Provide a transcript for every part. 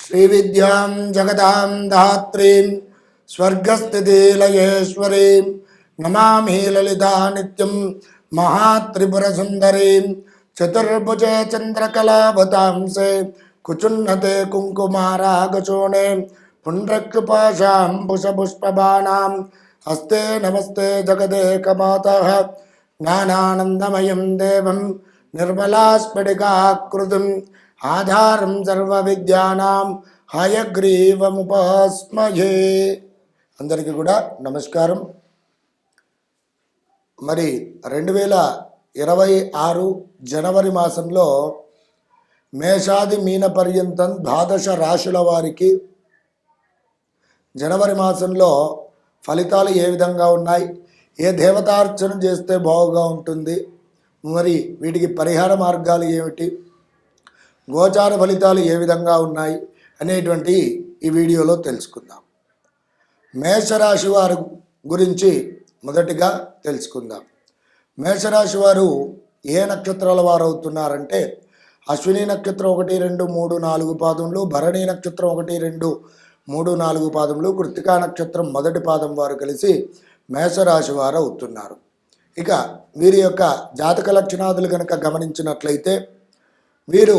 శ్రీవిద్యాం జగదాం ధాత్రీం స్వర్గస్థితిలయేశ్వరీం నమామి లలితా నిత్యం మహాత్రిపురసుందరీం చతుర్భుజే చంద్రకళావతాంసే కుచున్నతే కుంకుమారాగచూణే పుండ్రక్షుపాశాం పుష్పబాణాం హస్తే నమస్తే జగదేకమాత జ్ఞానానందమయం దేవం నిర్మలాస్ఫటికాకృతిం ఆధారం సర్వవిద్యానాం హయగ్రీవముపాస్మయే అందరికీ కూడా నమస్కారం. మరి రెండు వేల ఇరవై ఆరు జనవరి మాసంలో మేషాది మీన పర్యంతం ద్వాదశ రాశుల వారికి జనవరి మాసంలో ఫలితాలు ఏ విధంగా ఉన్నాయి? ఏ దేవతార్చన చేస్తే బాగుగా ఉంటుంది? మరి వీటికి పరిహార మార్గాలు ఏమిటి? గోచార ఫలితాలు ఏ విధంగా ఉన్నాయి అనేటువంటి ఈ వీడియోలో తెలుసుకుందాం. మేషరాశి వారు గురించి మొదటిగా తెలుసుకుందాం. మేషరాశి వారు ఏ నక్షత్రాల వారు అవుతున్నారంటే అశ్విని నక్షత్రం ఒకటి రెండు మూడు నాలుగు పాదములు భరణి నక్షత్రం ఒకటి రెండు మూడు నాలుగు పాదములు కృతికా నక్షత్రం మొదటి పాదం వారు కలిసి మేషరాశి వారు అవుతున్నారు. ఇక వీరి యొక్క జాతక లక్షణాదులు కనుక గమనించినట్లయితే వీరు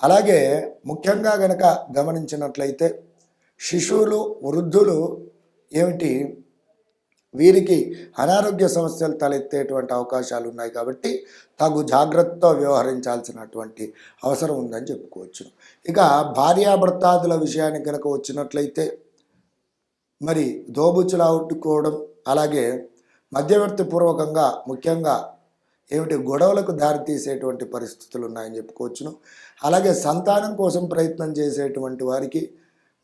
అలాగే ముఖ్యంగా గనక గమనించినట్లయితే శిశువులు వృద్ధులు ఏమిటి? వీరికి అనారోగ్య సమస్యలు తలెత్తేటువంటి అవకాశాలు ఉన్నాయి కాబట్టి తగు జాగ్రత్తతో వ్యవహరించాల్సినటువంటి అవసరం ఉందని చెప్పుకోవచ్చు. ఇక భార్యాభర్తాదుల విషయానికి కనుక వచ్చినట్లయితే మరి దోబుచ్చులాడుకోవడం అలాగే మధ్యవర్తి పూర్వకంగా ముఖ్యంగా ఏమిటి? గొడవలకు దారితీసేటువంటి పరిస్థితులు ఉన్నాయని చెప్పుకోవచ్చును. అలాగే సంతానం కోసం ప్రయత్నం చేసేటువంటి వారికి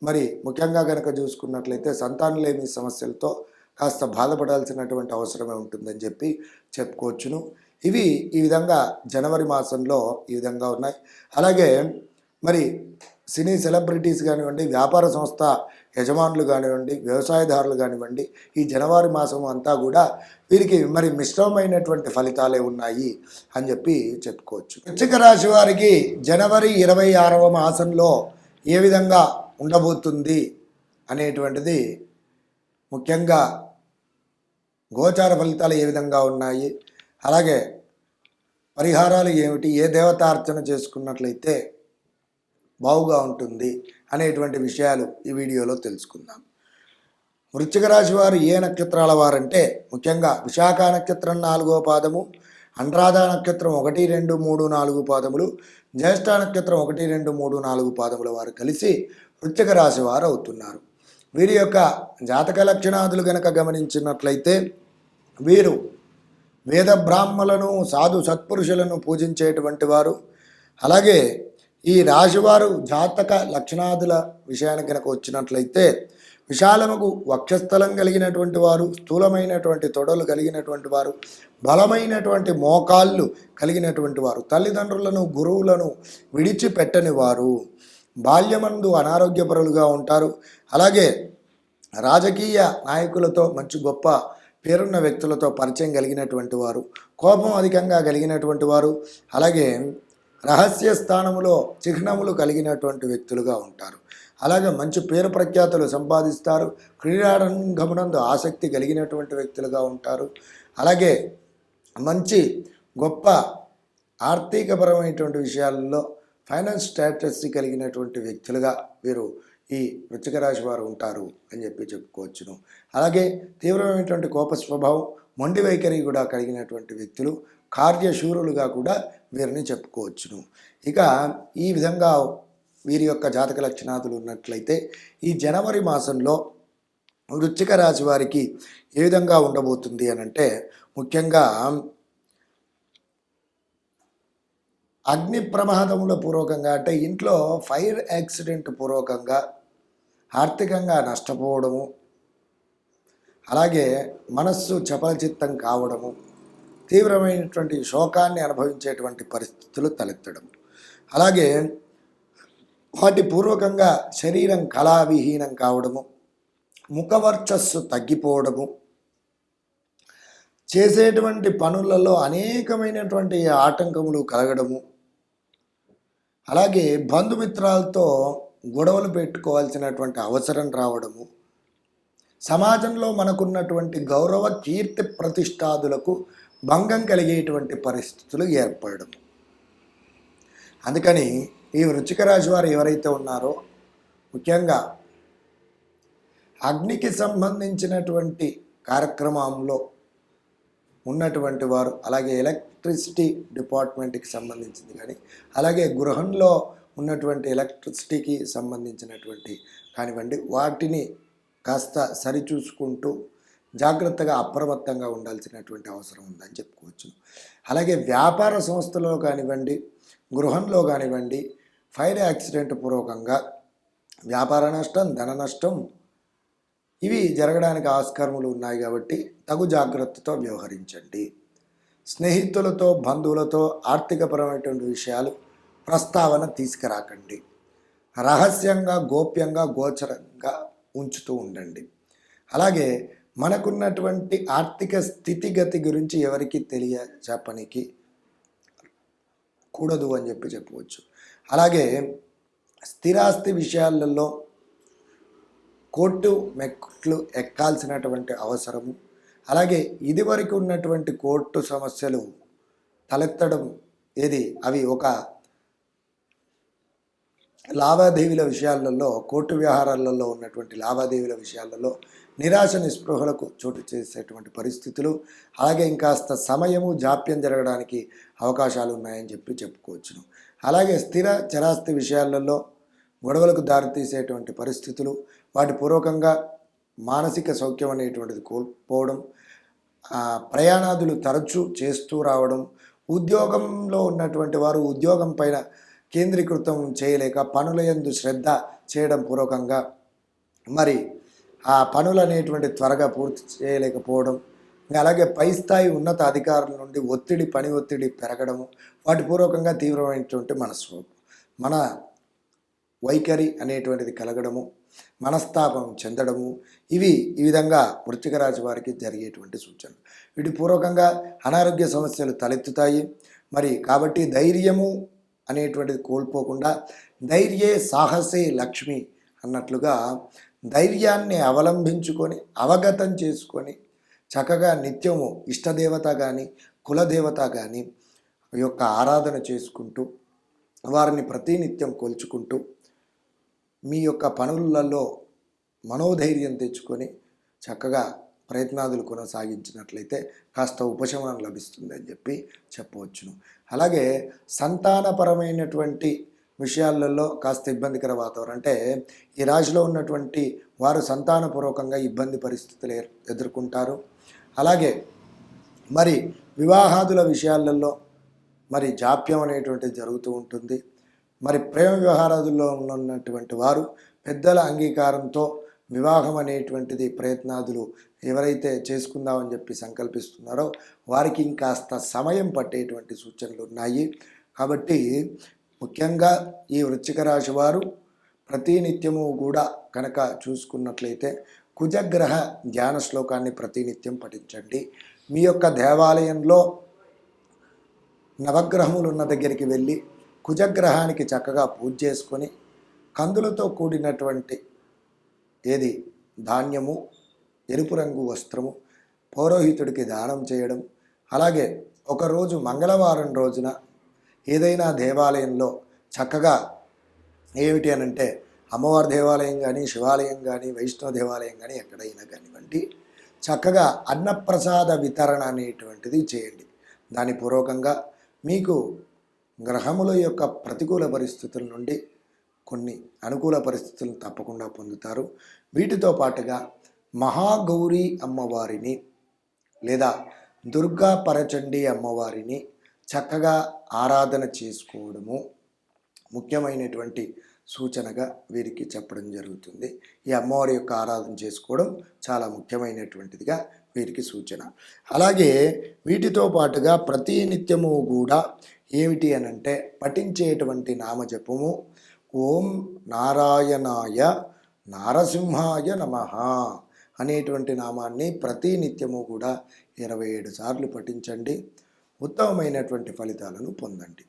మరి ముఖ్యంగా కనుక చూసుకున్నట్లయితే సంతానలేమి సమస్యలతో కాస్త బాధపడాల్సినటువంటి అవసరమే ఉంటుందని చెప్పి చెప్పుకోవచ్చును. ఇవి ఈ విధంగా జనవరి మాసంలో ఈ విధంగా ఉన్నాయి. అలాగే మరి సినీ సెలబ్రిటీస్ కానివ్వండి వ్యాపార సంస్థ యజమానులు కానివ్వండి వ్యవసాయదారులు కానివ్వండి ఈ జనవరి మాసం అంతా కూడా వీరికి మరి మిశ్రమమైనటువంటి ఫలితాలే ఉన్నాయి అని చెప్పి చెప్పుకోవచ్చు. వృశ్చిక రాశి వారికి జనవరి ఇరవై ఆరవ మాసంలో ఏ విధంగా ఉండబోతుంది అనేటువంటిది ముఖ్యంగా గోచార ఫలితాలు ఏ విధంగా ఉన్నాయి అలాగే పరిహారాలు ఏమిటి ఏ దేవతార్చన చేసుకున్నట్లయితే బావుగా ఉంటుంది అనేటువంటి విషయాలు ఈ వీడియోలో తెలుసుకుందాం. వృశ్చిక రాశి వారు ఏ నక్షత్రాల వారంటే ముఖ్యంగా విశాఖ నక్షత్రం నాలుగో పాదము అనురాధ నక్షత్రం ఒకటి రెండు మూడు నాలుగు పాదములు జ్యేష్ఠ నక్షత్రం ఒకటి రెండు మూడు నాలుగు పాదముల వారు కలిసి వృశ్చిక రాశి వారు అవుతున్నారు. వీరి యొక్క జాతక లక్షణాదులు గనక గమనించినట్లయితే వీరు వేద బ్రాహ్మలను సాధు సత్పురుషులను పూజించేటువంటి వారు. అలాగే ఈ రాశివారు జాతక లక్షణాదుల విషయానికి కనుక వచ్చినట్లయితే విశాలముకు వక్షస్థలం కలిగినటువంటి వారు స్థూలమైనటువంటి తొడలు కలిగినటువంటి వారు బలమైనటువంటి మోకాళ్ళు కలిగినటువంటి వారు తల్లిదండ్రులను గురువులను విడిచిపెట్టని వారు బాల్యమందు అనారోగ్యపరులుగా ఉంటారు. అలాగే రాజకీయ నాయకులతో మంచి గొప్ప పేరున్న వ్యక్తులతో పరిచయం కలిగినటువంటి వారు కోపం అధికంగా కలిగినటువంటి వారు అలాగే రహస్య స్థానములో చిహ్నములు కలిగినటువంటి వ్యక్తులుగా ఉంటారు. అలాగే మంచి పేరు ప్రఖ్యాతులు సంపాదిస్తారు. క్రీడారంగమునందు ఆసక్తి కలిగినటువంటి వ్యక్తులుగా ఉంటారు. అలాగే మంచి గొప్ప ఆర్థికపరమైనటువంటి విషయాల్లో ఫైనాన్స్ స్ట్రాటజీ కలిగినటువంటి వ్యక్తులుగా వీరు ఈ వృశ్చిక రాశి వారు ఉంటారు అని చెప్పి చెప్పుకోవచ్చును. అలాగే తీవ్రమైనటువంటి కోప స్వభావం మొండి వైఖరి కూడా కలిగినటువంటి వ్యక్తులు కార్యశూరులుగా కూడా వీరిని చెప్పుకోవచ్చును. ఇక ఈ విధంగా వీరి యొక్క జాతక లక్షణాదులు ఉన్నట్లయితే ఈ జనవరి మాసంలో వృచ్చిక రాశి వారికి ఏ విధంగా ఉండబోతుంది అని అంటే ముఖ్యంగా అగ్ని ప్రమాదముల పూర్వకంగా అంటే ఇంట్లో ఫైర్ యాక్సిడెంట్ పూర్వకంగా ఆర్థికంగా నష్టపోవడము అలాగే మనస్సు చపలచిత్తం కావడము తీవ్రమైనటువంటి శోకాన్ని అనుభవించేటువంటి పరిస్థితులు తలెత్తడం. అలాగే వాటి పూర్వకంగా శరీరం కళావిహీనం కావడము ముఖవర్చస్సు తగ్గిపోవడము చేసేటువంటి పనులలో అనేకమైనటువంటి ఆటంకములు కలగడము అలాగే బంధుమిత్రాలతో గొడవలు పెట్టుకోవాల్సినటువంటి అవసరం రావడము సమాజంలో మనకున్నటువంటి గౌరవ కీర్తి ప్రతిష్టాదులకు భంగం కలిగేటువంటి పరిస్థితులు ఏర్పడడం అందుకని ఈ వృచ్చిక రాశి వారు ఎవరైతే ఉన్నారో ముఖ్యంగా అగ్నికి సంబంధించినటువంటి కార్యక్రమంలో ఉన్నటువంటి వారు అలాగే ఎలక్ట్రిసిటీ డిపార్ట్మెంట్కి సంబంధించింది కానీ అలాగే గృహంలో ఉన్నటువంటి ఎలక్ట్రిసిటీకి సంబంధించినటువంటి కానివ్వండి వాటిని కాస్త సరిచూసుకుంటూ జాగ్రత్తగా అప్రమత్తంగా ఉండాల్సినటువంటి అవసరం ఉందని చెప్పుకోవచ్చు. అలాగే వ్యాపార సంస్థలో కానివ్వండి గృహంలో కానివ్వండి ఫైర్ యాక్సిడెంట్ పూర్వకంగా వ్యాపార నష్టం ధన నష్టం ఇవి జరగడానికి ఆస్కారములు ఉన్నాయి కాబట్టి తగు జాగ్రత్తతో వ్యవహరించండి. స్నేహితులతో బంధువులతో ఆర్థికపరమైనటువంటి విషయాలు ప్రస్తావన తీసుకురాకండి. రహస్యంగా గోప్యంగా గోచరంగా ఉంచుతూ ఉండండి. అలాగే మనకున్నటువంటి ఆర్థిక స్థితిగతి గురించి ఎవరికి తెలియ చెప్పనికి కూడదు అని చెప్పి చెప్పవచ్చు. అలాగే స్థిరాస్తి విషయాలలో కోర్టు మెట్లు ఎక్కాల్సినటువంటి అవసరము. అలాగే ఇదివరకు ఉన్నటువంటి కోర్టు సమస్యలు తలెత్తడం ఏది? అవి ఒక లావాదేవీల విషయాలలో కోర్టు వ్యవహారాలలో ఉన్నటువంటి లావాదేవీల విషయాలలో నిరాశ నిస్పృహలకు చోటు చేసేటువంటి పరిస్థితులు. అలాగే ఇంకాస్త సమయము జాప్యం జరగడానికి అవకాశాలు ఉన్నాయని చెప్పి చెప్పుకోవచ్చును. అలాగే స్థిర చరాస్తి విషయాలలో గొడవలకు దారితీసేటువంటి పరిస్థితులు వాటి పూర్వకంగా మానసిక సౌఖ్యం అనేటువంటిది కోల్పోవడం ప్రయాణాదులు తరచూ చేస్తూ రావడం ఉద్యోగంలో ఉన్నటువంటి వారు ఉద్యోగం పైన కేంద్రీకృతం చేయలేక పనుల యందు శ్రద్ధ చేయడం పూర్వకంగా మరి ఆ పనులు అనేటువంటి త్వరగా పూర్తి చేయలేకపోవడం అలాగే పై స్థాయి ఉన్నత అధికారుల నుండి ఒత్తిడి పని ఒత్తిడి పెరగడము వాటి పూర్వకంగా తీవ్రమైనటువంటి మనసు మన వైఖరి అనేటువంటిది కలగడము మనస్తాపం చెందడము ఇవి ఈ విధంగా వృశ్చిక రాశి వారికి జరిగేటువంటి సూచనలు. వీటి పూర్వకంగా అనారోగ్య సమస్యలు తలెత్తుతాయి. మరి కాబట్టి ధైర్యము అనేటువంటిది కోల్పోకుండా ధైర్యే సాహసే లక్ష్మి అన్నట్లుగా ధైర్యాన్ని అవలంబించుకొని అవగతం చేసుకొని చక్కగా నిత్యము ఇష్టదేవత కానీ కులదేవత కానీ యొక్క ఆరాధన చేసుకుంటూ వారిని ప్రతినిత్యం కొల్చుకుంటూ మీ యొక్క పనులలో మనోధైర్యం తెచ్చుకొని చక్కగా ప్రయత్నాదులు కొనసాగించినట్లయితే కాస్త ఉపశమనం లభిస్తుంది అని చెప్పి చెప్పవచ్చును. అలాగే సంతానపరమైనటువంటి విషయాలలో కాస్త ఇబ్బందికర వాతావరణం. అంటే ఈ రాశిలో ఉన్నటువంటి వారు సంతానపూర్వకంగా ఇబ్బంది పరిస్థితులు ఎదుర్కొంటారు. అలాగే మరి వివాహాదుల విషయాలలో మరి జాప్యం అనేటువంటిది జరుగుతూ ఉంటుంది. మరి ప్రేమ వ్యవహారాదుల్లో ఉన్నటువంటి వారు పెద్దల అంగీకారంతో వివాహం అనేటువంటిది ప్రయత్నాదులు ఎవరైతే చేసుకుందామని చెప్పి సంకల్పిస్తున్నారో వారికి ఇంకాస్త సమయం పట్టేటువంటి సూచనలు ఉన్నాయి. కాబట్టి ముఖ్యంగా ఈ వృశ్చిక రాశి వారు ప్రతినిత్యము కూడా కనుక చూసుకున్నట్లయితే కుజగ్రహ ధ్యాన శ్లోకాన్ని ప్రతినిత్యం పఠించండి. మీ యొక్క దేవాలయంలో నవగ్రహములు ఉన్న దగ్గరికి వెళ్ళి కుజగ్రహానికి చక్కగా పూజ చేసుకొని కందులతో కూడినటువంటి ఏది? ధాన్యము ఎరుపు రంగు వస్త్రము పౌరోహితుడికి దానం చేయడం. అలాగే ఒకరోజు మంగళవారం రోజున ఏదైనా దేవాలయంలో చక్కగా ఏమిటి అని అంటే అమ్మవారి దేవాలయం కానీ శివాలయం కానీ వైష్ణవ దేవాలయం కానీ ఎక్కడైనా కానివ్వండి చక్కగా అన్నప్రసాద వితరణ అనేటువంటిది చేయండి. దాని పూర్వకంగా మీకు గ్రహముల యొక్క ప్రతికూల పరిస్థితుల నుండి కొన్ని అనుకూల పరిస్థితులను తప్పకుండా పొందుతారు. వీటితో పాటుగా మహాగౌరి అమ్మవారిని లేదా దుర్గా పరచండి అమ్మవారిని చక్కగా ఆరాధన చేసుకోవడము ముఖ్యమైనటువంటి సూచనగా వీరికి చెప్పడం జరుగుతుంది. ఈ అమ్మవారి యొక్క ఆరాధన చేసుకోవడం చాలా ముఖ్యమైనటువంటిదిగా వీరికి సూచన. అలాగే వీటితో పాటుగా ప్రతి నిత్యము కూడా ఏమిటి అని అంటే పఠించేటువంటి నామజపము. ఓం నారాయణాయ నారసింహాయ నమ అనేటువంటి నామాన్ని ప్రతి నిత్యము కూడా ఇరవై ఏడు సార్లు పఠించండి. ఉత్తమమైనటువంటి ఫలితాలను పొందండి.